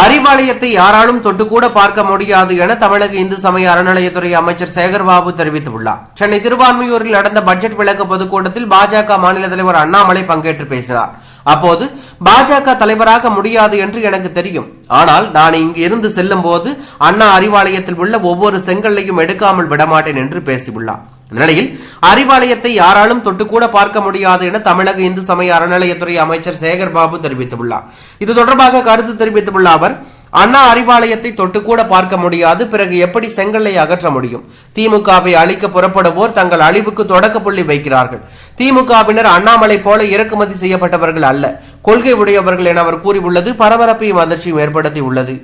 அறிவாலயத்தை யாராலும் தொட்டுக்கூட பார்க்க முடியாது என தமிழக இந்து சமய அறநிலையத்துறை அமைச்சர் சேகர்பாபு தெரிவித்துள்ளார். சென்னை திருவான்மையூரில் நடந்த பட்ஜெட் விளக்க பொதுக்கூட்டத்தில் பாஜக மாநில தலைவர் அண்ணாமலை பங்கேற்று பேசினார். அப்போது பாஜக தலைவராக முடியாது என்று எனக்கு தெரியும். ஆனால் நான் இங்கு இருந்து செல்லும் போது அண்ணா அறிவாலயத்தில் உள்ள ஒவ்வொரு செங்கல்லையும் எடுக்காமல் விடமாட்டேன் என்று பேசியுள்ளார். நிலையில் அறிவாலயத்தை யாராலும் தொட்டுக்கூட பார்க்க முடியாது என தமிழக இந்து சமய அறநிலையத்துறை அமைச்சர் சேகர் பாபு தெரிவித்துள்ளார். இது தொடர்பாக கருத்து தெரிவித்துள்ள அவர் அண்ணா அறிவாலயத்தை தொட்டுக்கூட பார்க்க முடியாது. பிறகு எப்படி செங்கல்லை அகற்ற முடியும்? திமுகவை அழிக்க புறப்படுவோர் தங்கள் அழிவுக்கு தொடக்க புள்ளி வைக்கிறார்கள். திமுகவினர் அண்ணாமலை போல இறக்குமதி செய்யப்பட்டவர்கள் அல்ல. கொள்கை உடையவர்கள் என அவர் கூறியுள்ளது. பரபரப்பையும் அதிர்ச்சியும் ஏற்படுத்தி உள்ளது